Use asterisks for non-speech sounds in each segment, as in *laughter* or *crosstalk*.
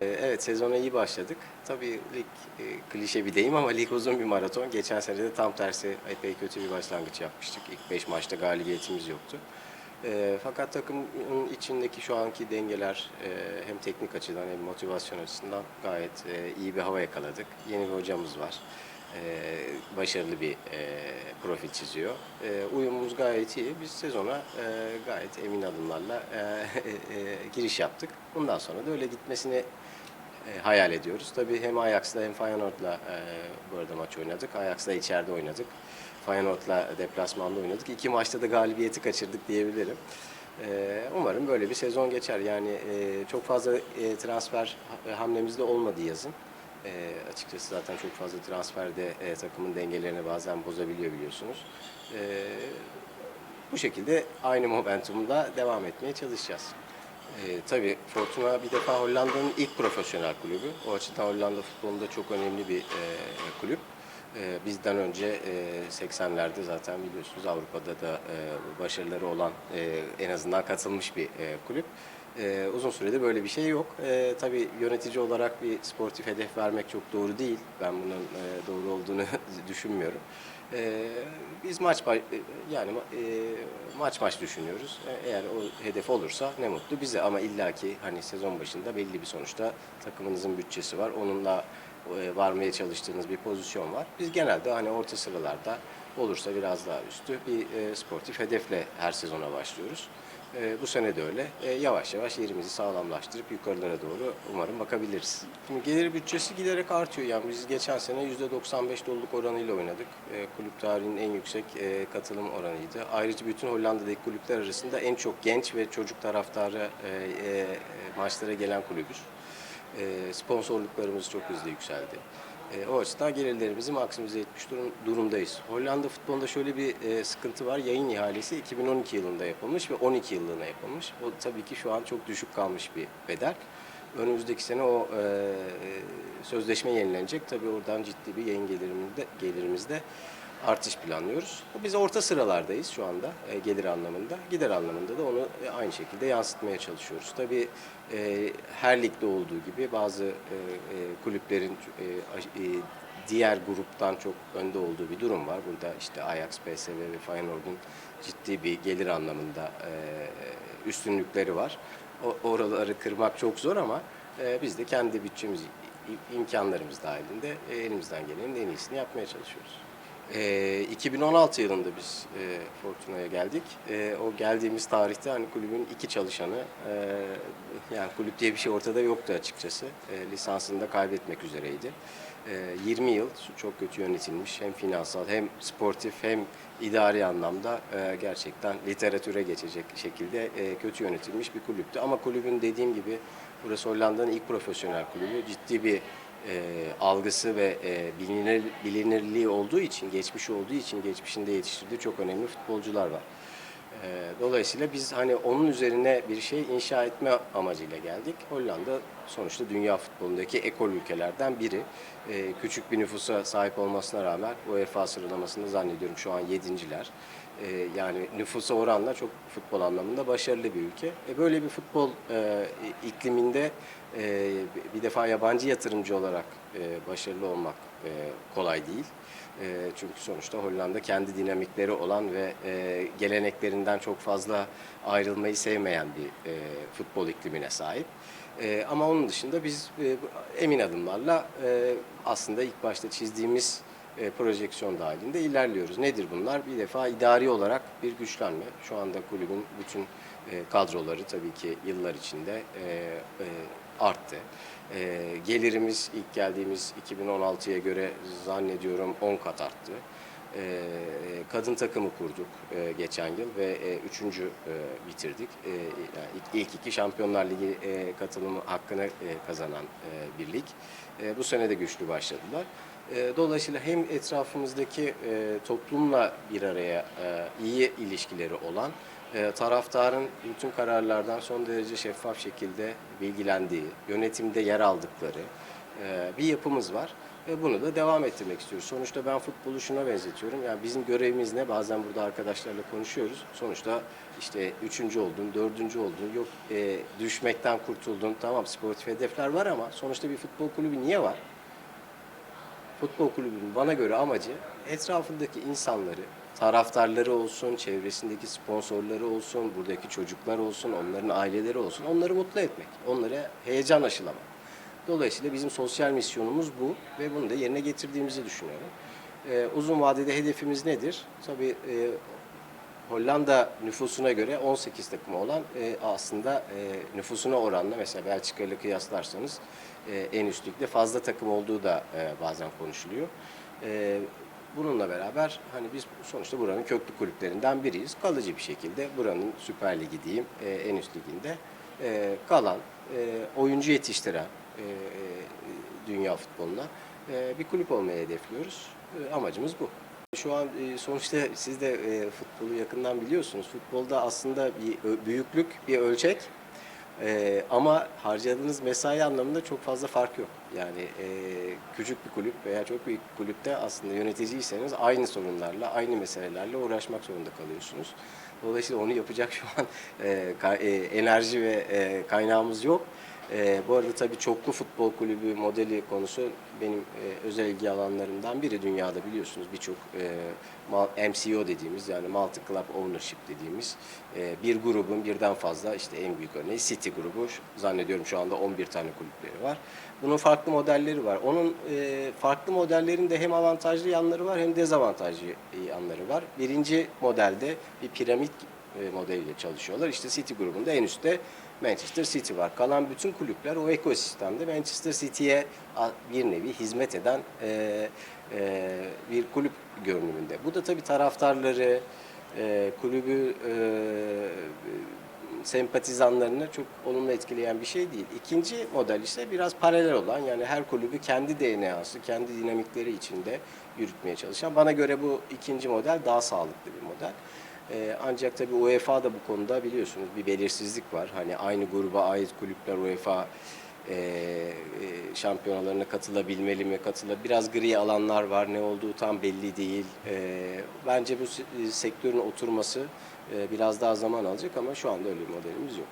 Evet sezona iyi başladık. Tabii lig e, klişe bir deyim ama lig uzun bir maraton. Geçen sene de tam tersi epey kötü bir başlangıç yapmıştık. İlk 5 maçta galibiyetimiz yoktu. Ee, fakat takımın içindeki şu anki dengeler e, hem teknik açıdan hem motivasyon açısından gayet e, iyi bir hava yakaladık. Yeni bir hocamız var. Ee, başarılı bir e, profil çiziyor. E, uyumumuz gayet iyi. Biz sezona e, gayet emin adımlarla e, *laughs* giriş yaptık. Bundan sonra da öyle gitmesini hayal ediyoruz. Tabii hem Ajax'la hem Feyenoord'la bu arada maç oynadık. Ajax'la içeride oynadık. Feyenoord'la deplasmanda oynadık. İki maçta da galibiyeti kaçırdık diyebilirim. Umarım böyle bir sezon geçer. Yani çok fazla transfer ha- hamlemizde olmadı yazın. E, açıkçası zaten çok fazla transferde e, takımın dengelerini bazen bozabiliyor biliyorsunuz. E, bu şekilde aynı momentumda devam etmeye çalışacağız. Ee, tabii Fortuna bir defa Hollanda'nın ilk profesyonel kulübü. O açıdan Hollanda futbolunda çok önemli bir e, kulüp. E, bizden önce e, 80'lerde zaten biliyorsunuz Avrupa'da da e, başarıları olan e, en azından katılmış bir e, kulüp. E, uzun süredir böyle bir şey yok. E, tabii yönetici olarak bir sportif hedef vermek çok doğru değil. Ben bunun e, doğru olduğunu *laughs* düşünmüyorum. E, biz maç yani e, maç maç düşünüyoruz. E, Eğer o hedef olursa ne mutlu bize ama illaki hani sezon başında belli bir sonuçta takımınızın bütçesi var. Onunla e, varmaya çalıştığınız bir pozisyon var. Biz genelde hani orta sıralarda olursa biraz daha üstü bir e, sportif hedefle her sezona başlıyoruz. E, bu sene de öyle. E, yavaş yavaş yerimizi sağlamlaştırıp yukarılara doğru umarım bakabiliriz. Şimdi gelir bütçesi giderek artıyor. Yani biz geçen sene %95 doluluk oranıyla oynadık. E, kulüp tarihinin en yüksek e, katılım oranıydı. Ayrıca bütün Hollanda'daki kulüpler arasında en çok genç ve çocuk taraftarı e, e, maçlara gelen kulübüz. E, sponsorluklarımız çok hızlı yükseldi. E, o açıdan gelirlerimizi maksimize etmiş durum, durumdayız. Hollanda futbolunda şöyle bir e, sıkıntı var. Yayın ihalesi 2012 yılında yapılmış ve 12 yıllığına yapılmış. O tabii ki şu an çok düşük kalmış bir bedel. Önümüzdeki sene o e, sözleşme yenilenecek. Tabii oradan ciddi bir yayın gelirimizde, gelirimizde artış planlıyoruz. Biz orta sıralardayız şu anda e, gelir anlamında. Gider anlamında da onu e, aynı şekilde yansıtmaya çalışıyoruz. Tabii e, her ligde olduğu gibi bazı kulüplerin diğer gruptan çok önde olduğu bir durum var. Burada işte Ajax, PSV ve Feyenoord'un ciddi bir gelir anlamında üstünlükleri var. Oraları kırmak çok zor ama biz de kendi bütçemiz, imkanlarımız dahilinde elimizden gelenin en iyisini yapmaya çalışıyoruz. E, 2016 yılında biz e, Fortuna'ya geldik. E, o geldiğimiz tarihte hani kulübün iki çalışanı, e, yani kulüp diye bir şey ortada yoktu açıkçası. E, lisansını da kaybetmek üzereydi. E, 20 yıl çok kötü yönetilmiş hem finansal hem sportif hem idari anlamda e, gerçekten literatüre geçecek şekilde e, kötü yönetilmiş bir kulüptü. Ama kulübün dediğim gibi burası Hollanda'nın ilk profesyonel kulübü. Ciddi bir e, algısı ve e, bilinir, bilinirliği olduğu için, geçmiş olduğu için geçmişinde yetiştirdiği çok önemli futbolcular var. E, dolayısıyla biz hani onun üzerine bir şey inşa etme amacıyla geldik. Hollanda sonuçta dünya futbolundaki ekol ülkelerden biri. E, küçük bir nüfusa sahip olmasına rağmen UEFA sıralamasında zannediyorum şu an yedinciler. E, yani nüfusa oranla çok futbol anlamında başarılı bir ülke. E, böyle bir futbol e, ikliminde e, bir defa yabancı yatırımcı olarak e, başarılı olmak e, kolay değil. E, çünkü sonuçta Hollanda kendi dinamikleri olan ve e, geleneklerinden çok fazla ayrılmayı sevmeyen bir e, futbol iklimine sahip. E, ama onun dışında biz e, emin adımlarla e, aslında ilk başta çizdiğimiz e, projeksiyon dahilinde ilerliyoruz. Nedir bunlar? Bir defa idari olarak bir güçlenme. Şu anda kulübün bütün e, kadroları tabii ki yıllar içinde e, e, arttı. E, gelirimiz ilk geldiğimiz 2016'ya göre zannediyorum 10 kat arttı. E, kadın takımı kurduk e, geçen yıl ve e, üçüncü e, bitirdik. E, yani ilk, iki Şampiyonlar Ligi e, katılımı hakkını e, kazanan e, bir lig. E, bu sene de güçlü başladılar. E, Dolayısıyla hem etrafımızdaki e, toplumla bir araya e, iyi ilişkileri olan, e, taraftarın bütün kararlardan son derece şeffaf şekilde bilgilendiği, yönetimde yer aldıkları bir yapımız var. Ve bunu da devam ettirmek istiyoruz. Sonuçta ben futbolu şuna benzetiyorum. Yani bizim görevimiz ne? Bazen burada arkadaşlarla konuşuyoruz. Sonuçta işte üçüncü oldun, dördüncü oldun, yok e, düşmekten kurtuldun. Tamam sportif hedefler var ama sonuçta bir futbol kulübü niye var? Futbol kulübünün bana göre amacı etrafındaki insanları, taraftarları olsun, çevresindeki sponsorları olsun, buradaki çocuklar olsun, onların aileleri olsun, onları mutlu etmek, onlara heyecan aşılamak. Dolayısıyla bizim sosyal misyonumuz bu ve bunu da yerine getirdiğimizi düşünüyorum. Ee, uzun vadede hedefimiz nedir? Tabii e, Hollanda nüfusuna göre 18 takımı olan e, aslında e, nüfusuna oranla mesela Belçika ile kıyaslarsanız e, en üst fazla takım olduğu da e, bazen konuşuluyor. E, bununla beraber hani biz sonuçta buranın köklü kulüplerinden biriyiz. Kalıcı bir şekilde buranın Süper Ligi diyeyim e, en üst liginde e, kalan e, oyuncu yetiştiren e, e, dünya futboluna e, bir kulüp olmayı hedefliyoruz. E, amacımız bu. Şu an sonuçta siz de futbolu yakından biliyorsunuz. Futbolda aslında bir büyüklük, bir ölçek ama harcadığınız mesai anlamında çok fazla fark yok. Yani küçük bir kulüp veya çok büyük bir kulüpte aslında yöneticiyseniz aynı sorunlarla, aynı meselelerle uğraşmak zorunda kalıyorsunuz. Dolayısıyla onu yapacak şu an enerji ve kaynağımız yok. E, bu arada tabii çoklu futbol kulübü modeli konusu benim e, özel ilgi alanlarımdan biri dünyada biliyorsunuz birçok e, MCO dediğimiz yani Multi Club Ownership dediğimiz e, bir grubun birden fazla işte en büyük örneği City grubu zannediyorum şu anda 11 tane kulüpleri var. Bunun farklı modelleri var. Onun e, farklı modellerin de hem avantajlı yanları var hem dezavantajlı yanları var. Birinci modelde bir piramit e, modeliyle çalışıyorlar. İşte City grubunda en üstte Manchester City var. Kalan bütün kulüpler o ekosistemde Manchester City'ye bir nevi hizmet eden e, e, bir kulüp görünümünde. Bu da tabii taraftarları, e, kulübü e, sempatizanlarını çok olumlu etkileyen bir şey değil. İkinci model ise biraz paralel olan yani her kulübü kendi DNA'sı, kendi dinamikleri içinde yürütmeye çalışan. Bana göre bu ikinci model daha sağlıklı bir model. Ee, ancak tabii UEFA da bu konuda biliyorsunuz bir belirsizlik var. Hani aynı gruba ait kulüpler UEFA e, e, şampiyonalarına katılabilmeli mi, katıla biraz gri alanlar var. Ne olduğu tam belli değil. E, bence bu se- sektörün oturması e, biraz daha zaman alacak ama şu anda öyle bir modelimiz yok.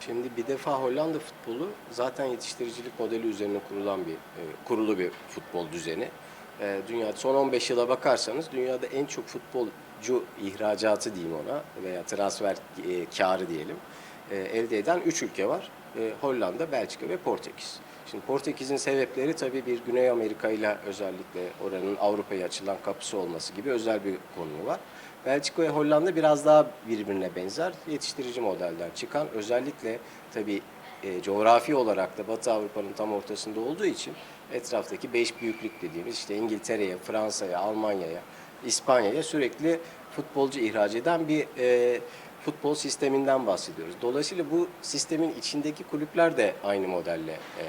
Şimdi bir defa Hollanda futbolu zaten yetiştiricilik modeli üzerine kurulan bir e, kurulu bir futbol düzeni. E, dünya son 15 yıla bakarsanız dünyada en çok futbolcu ihracatı diyeyim ona veya transfer e, karı diyelim e, elde eden 3 ülke var. E, Hollanda, Belçika ve Portekiz. Şimdi Portekiz'in sebepleri tabii bir Güney Amerika ile özellikle oranın Avrupa'ya açılan kapısı olması gibi özel bir konu var. Belçika ve Hollanda biraz daha birbirine benzer. Yetiştirici modelden çıkan özellikle tabii e, coğrafi olarak da Batı Avrupa'nın tam ortasında olduğu için etraftaki beş büyüklük dediğimiz işte İngiltere'ye, Fransa'ya, Almanya'ya, İspanya'ya sürekli futbolcu ihraç eden bir e, futbol sisteminden bahsediyoruz. Dolayısıyla bu sistemin içindeki kulüpler de aynı modelle e,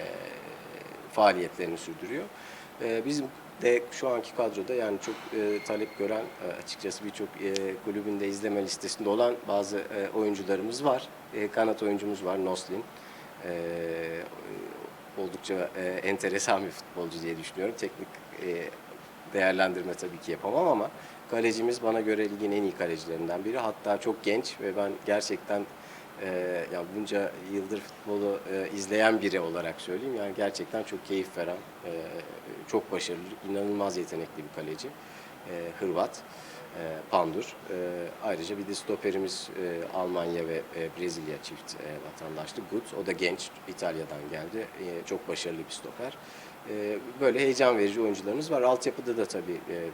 faaliyetlerini sürdürüyor. E, bizim de şu anki kadroda yani çok e, talep gören e, açıkçası birçok e, kulübün de izleme listesinde olan bazı e, oyuncularımız var. E, kanat oyuncumuz var Noslin. E, oldukça e, enteresan bir futbolcu diye düşünüyorum. Teknik e, değerlendirme tabii ki yapamam ama kalecimiz bana göre ligin en iyi kalecilerinden biri. Hatta çok genç ve ben gerçekten e, ya bunca yıldır futbolu e, izleyen biri olarak söyleyeyim. Yani gerçekten çok keyif veren, e, çok başarılı, inanılmaz yetenekli bir kaleci. E, Hırvat. E, Pandur. E, ayrıca bir de stoperimiz e, Almanya ve e, Brezilya çift e, vatandaşlı Gut. O da genç, İtalya'dan geldi. E, çok başarılı bir stoper. E, böyle heyecan verici oyuncularımız var. Altyapıda da tabii e, e,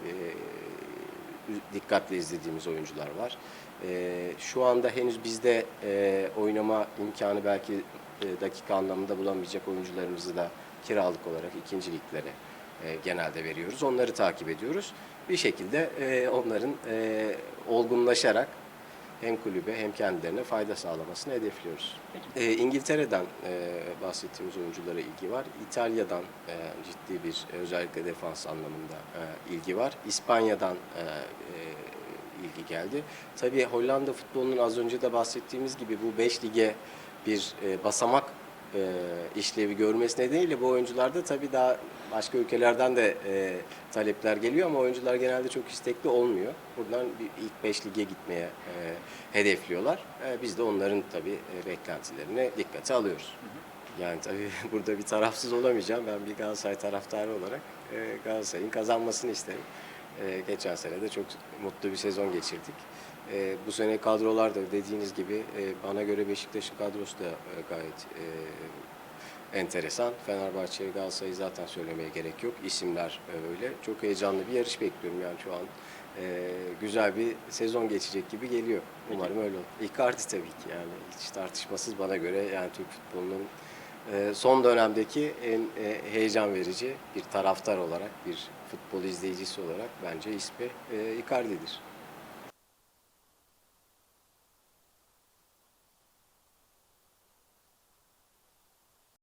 dikkatle izlediğimiz oyuncular var. E, şu anda henüz bizde e, oynama imkanı belki e, dakika anlamında bulamayacak oyuncularımızı da kiralık olarak ikinci liglere e, genelde veriyoruz. Onları takip ediyoruz. Bir şekilde e, onların e, olgunlaşarak hem kulübe hem kendilerine fayda sağlamasını hedefliyoruz. E, İngiltere'den e, bahsettiğimiz oyunculara ilgi var. İtalya'dan e, ciddi bir özellikle defans anlamında e, ilgi var. İspanya'dan e, e, ilgi geldi. Tabii Hollanda futbolunun az önce de bahsettiğimiz gibi bu 5 lige bir e, basamak e, işlevi görmesi nedeniyle bu oyuncularda tabii daha başka ülkelerden de e, talepler geliyor ama oyuncular genelde çok istekli olmuyor. Buradan bir ilk 5 lige gitmeye e, hedefliyorlar. E, biz de onların tabii e, beklentilerini dikkate alıyoruz. Yani tabii *laughs* burada bir tarafsız olamayacağım. Ben bir Galatasaray taraftarı olarak e, Galatasaray'ın kazanmasını isterim. E, geçen sene de çok mutlu bir sezon geçirdik. E, bu sene kadrolar da dediğiniz gibi e, bana göre Beşiktaş'ın kadrosu da e, gayet e, enteresan. Fenerbahçe, Galatasaray'ı zaten söylemeye gerek yok. İsimler e, öyle. Çok heyecanlı bir yarış bekliyorum yani şu an. e, güzel bir sezon geçecek gibi geliyor. Umarım öyle olur. Icardi tabii ki yani hiç tartışmasız bana göre yani Türk futbolunun e, son dönemdeki en e, heyecan verici bir taraftar olarak, bir futbol izleyicisi olarak bence ismi e, Icardi'dir.